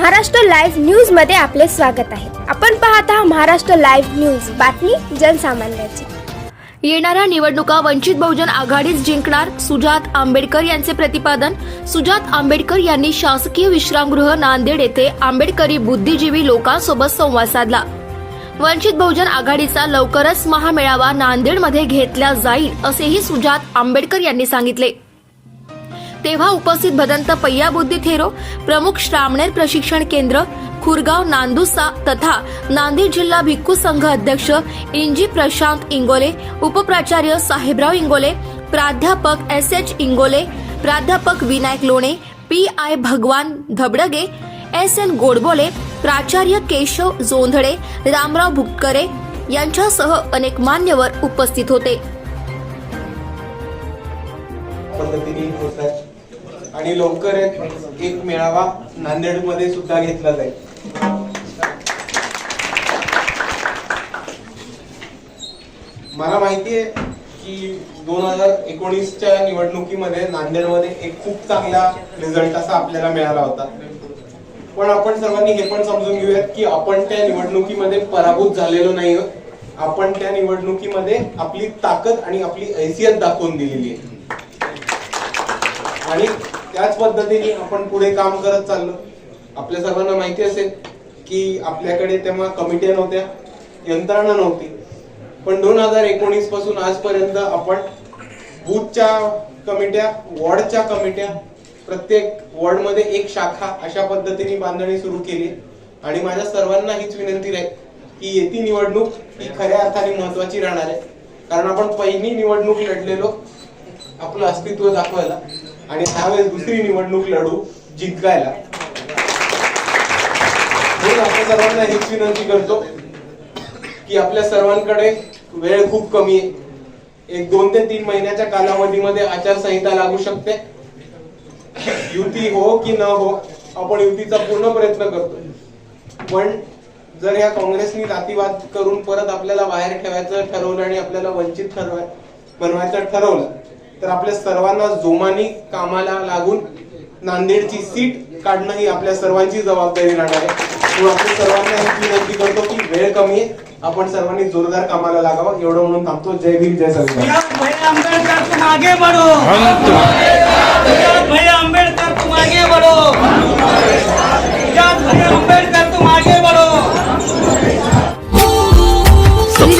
Maharashtra live न्यूजमध्ये आपले स्वागत आहे. आपण पाहत आहात महाराष्ट्र लाईव्ह न्यूज. बातमी जनसामान्याची. येणाऱ्या निवडणुका वंचित बहुजन आघाडीच जिंकणार सुजात आंबेडकर यांचे प्रतिपादन. सुजात आंबेडकर यांनी शासकीय विश्रामगृह नांदेड येथे आंबेडकरी बुद्धिजीवी लोकांसोबत संवाद साधला. वंचित बहुजन आघाडीचा लवकरच महामेळावा नांदेडमध्ये घेतला जाईल असेही सुजात आंबेडकर यांनी सांगितले. तेव्हा उपस्थित भदंत पय्या बुद्धी थेरो प्रमुख श्रामणेर प्रशिक्षण केंद्र खुरगाव नांदुसा तथा नांदेड जिल्हा भिक्खू संघ अध्यक्ष इंजी प्रशांत इंगोले उपप्राचार्य साहेबराव इंगोले प्राध्यापक एस एच इंगोले प्राध्यापक विनायक लोणे पी आय भगवान धबडगे एस एन गोडबोले प्राचार्य केशव जोंधळे रामराव भुटकरे यांच्यासह अनेक मान्यवर उपस्थित होते. पद्धतीने आणि लवकर एक एक मेळावा नांदेडमध्ये सुद्धा घेतला जाईल. मला माहिती आहे की दोन हजार एकोणीसच्या निवडणुकीमध्ये नांदेडमध्ये एक खूप चांगला रिझल्ट असा आपल्याला मिळाला होता. पण आपण सर्वांनी हे पण समजून घेऊयात की आपण त्या निवडणुकीमध्ये पराभूत झालेलो नाही आहोत. आपण त्या निवडणुकीमध्ये आपली ताकद आणि आपली हैसियत दाखवून दिलेली आहे. आणि त्याच पद्धतीने आपण पुढे काम करत चाललो. आपल्या सर्वांना माहिती असेल की आपल्याकडे तेव्हा कमिट्या नव्हत्या यंत्रणा नव्हती. पण दोन हजार एकोणीसपासून आजपर्यंत आपण बूथच्या कमिट्या वॉर्डच्या कमिट्या प्रत्येक वॉर्डमध्ये एक शाखा अशा पद्धतीने बांधणी सुरू केली. आणि माझ्या सर्वांना हीच विनंती राहील की येती निवडणूक ही खऱ्या अर्थाने महत्वाची राहणार आहे. कारण आपण पहिली निवडणूक लढलेलो आपलं अस्तित्व दाखवायला. आणि त्यावेळेस दुसरी निवडणूक लढू जिंकायला. म्हणून आपल्या सर्वांना हीच विनंती करतो की आपल्या सर्वांकडे वेळ खूप कमी आहे. एक दोन ते तीन महिन्याच्या कालावधीमध्ये आचारसंहिता लागू शकते. युती हो की न हो आपण युतीचा पूर्ण प्रयत्न करतो. पण जर या काँग्रेसनी जातीवाद करून परत आपल्याला बाहेर ठेवायचं ठरवलं आणि आपल्याला वंचित ठरवाय बनवायचं ठरवलं तर आपल्या सर्वांना जोमाने कामाला लागून नांदेडची सीट काढणं ही आपल्या सर्वांची जबाबदारी राहणार आहे. आपल्या सर्वांना ही विनंती करतो की वेळ कमी आहे. आपण सर्वांनी जोरदार कामाला लागावं. एवढं म्हणून थांबतो. जय भीम जय संविधान तुम आगे बढ़ो. आगे बढ़ो.